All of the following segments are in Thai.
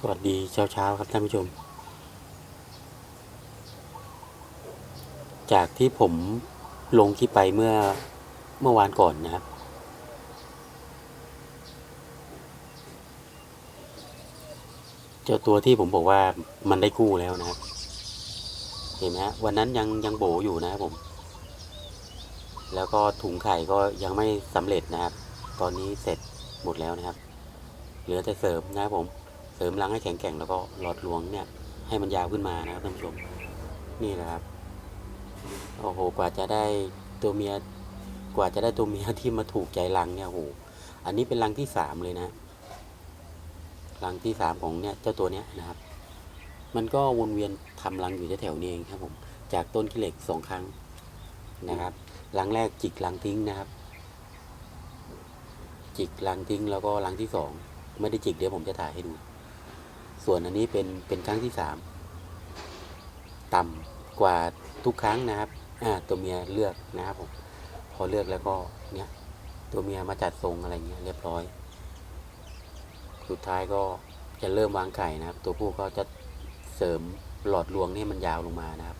สวัสดีเช้าเช้าครับท่านผู้ชม จากที่ผมลงคลิปไปเมื่อเมื่อวานก่อนนะครับ เจ้าตัวที่ผมบอกว่ามันได้กู้แล้วนะครับ เห็นไหมฮะวันนั้นยังยังโบอยู่นะครับผม แล้วก็ถุงไข่ก็ยังไม่สำเร็จนะครับ ตอนนี้เสร็จหมดแล้วนะครับ เหลือแต่เสริมนะครับผม เสริมรังให้แข็งแกร่งแล้วก็หลอดหลวงเนี่ยให้มันยาวขึ้นมานะครับท่านผู้ชมนี่แหละครับโอ้โหกว่าจะได้ตัวเมียกว่าจะได้ตัวเมียที่มาถูกใจรังเนี่ยโอ้โหอันนี้เป็นรังที่สามเลยนะรังที่สามของเนี่ยเจ้าตัวเนี้ยนะครับ มันก็วนเวียนทำรังอยู่แถวๆนี้เองครับผมจากต้นขี้เหล็กสองครั้งนะครับรังแรกจิกรังทิ้งนะครับ จิกรังทิ้งแล้วก็รังที่สองไม่ได้จิกเดี๋ยวผมจะถ่ายให้ดู ส่วนอันนี้เป็นเป็นครั้งที่สามต่ำกว่าทุกครั้งนะครับตัวเมียเลือกนะครับผมพอเลือกแล้วก็เนี่ยตัวเมียมาจัดทรงอะไรเงี้ยเรียบร้อย สุดท้ายก็จะเริ่มวางไข่นะครับ ตัวผู้ก็จะเสริมหลอดลวงให้มันยาวลงมานะครับ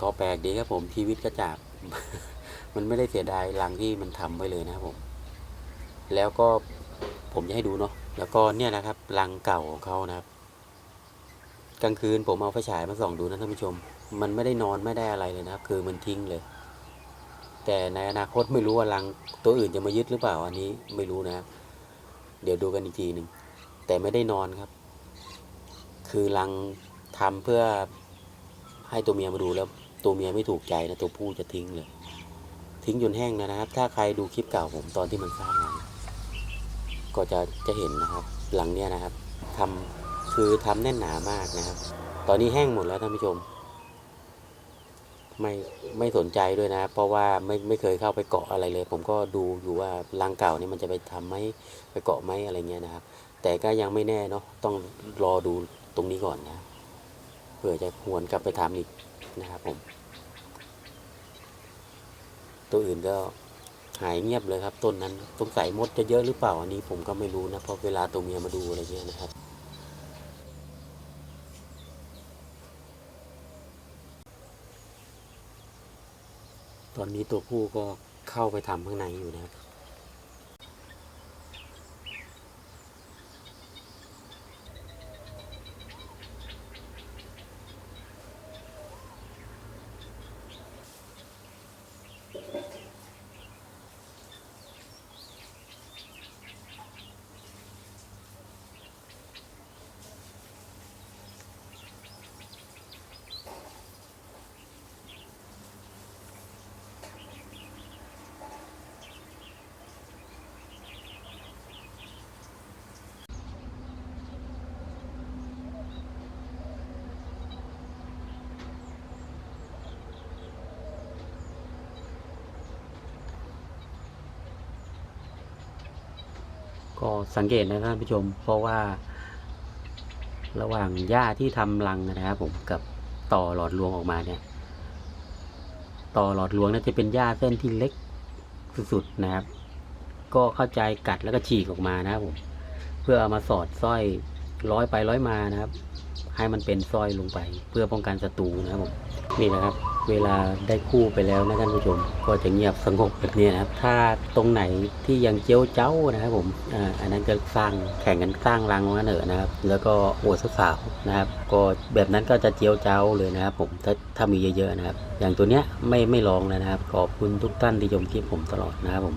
ก็แปลกดีครับผมชีวิตกระจากมันไม่ได้เสียดายรังที่มันทำไว้เลยนะครับผม แล้วก็ผมจะให้ดูเนาะ แล้วก็เนี่ยนะครับรังเก่าของเขานะครับ กลางคืนผมเอาไฟฉายมาส่องดูนะท่านผู้ชม มันไม่ได้นอนไม่ได้อะไรเลยนะครับ คือมันทิ้งเลย แต่ในอนาคตไม่รู้ว่ารังตัวอื่นจะมายึดหรือเปล่าอันนี้ไม่รู้นะครับ เดี๋ยวดูกันอีกทีหนึ่งแต่ไม่ได้นอนครับ คือรังทำเพื่อให้ตัวเมียมาดูแล้ว ตัวเมียไม่ถูกใจนะตัวผู้จะทิ้งเลย ทิ้งจนแห้งนะครับ ถ้าใครดูคลิปเก่าผมตอนที่มันสร้างรัง ก็จะจะเห็นนะครับหลังเนี้ยนะครับทำคือทำแน่นหนามากนะครับ ตอนนี้แห้งหมดแล้วท่านผู้ชม ไม่ไม่สนใจด้วยนะ เพราะว่าไม่ไม่เคยเข้าไปเกาะอะไรเลย ผมก็ดูอยู่ว่ารังเก่านี่มันจะไปทำไหมไปเกาะไหมอะไรเงี้ยนะครับ แต่ก็ยังไม่แน่เนาะต้องรอดูตรงนี้ก่อนนะเผื่อจะหวนกลับไปทำอีกนะครับผม ตัวอื่นก็ หายเงียบเลยครับต้นนั้นสงสัยมดจะเยอะหรือเปล่าอันนี้ผมก็ไม่รู้นะเพราะเวลาตัวเมียมาดูอะไรเงี้ยนะครับ ตอนนี้ตัวผู้ก็เข้าไปทำข้างในอยู่นะครับ ก็สังเกตนะท่านผู้ชม เพราะว่า ระหว่างหญ้าที่ทำรังนะครับผมกับต่อหลอดลวงออกมาเนี่ย ต่อหลอดลวงน่าจะเป็นหญ้าเส้นที่เล็กสุดๆนะครับ ก็เข้าใจกัดแล้วก็ฉีกออกมานะครับผมเพื่อเอามาสอดสร้อยร้อยไปร้อยมานะครับ ให้มันเป็นสร้อยลงไป เพื่อป้องกันศัตรูนะครับผมนี่นะครับ เวลาได้คู่ไปแล้วนะท่านผู้ชม ก็จะเงียบสงบแบบนี้นะครับ ถ้าตรงไหนที่ยังเจียวเจ้านะครับผมออันนั้นก็สร้างแข่งกันสร้างรังว่างั้นเถอะนะครับ แล้วก็อวดสาวนะครับ ก็แบบนั้นก็จะเจียวเจ้าเลยนะครับ ผมถ้าถ้ามีเยอะๆนะครับ อย่างตัวเนี้ยไม่ไม่ลองแล้วนะครับ ขอบคุณทุกท่านที่ชมคลิปผมตลอดนะครับผม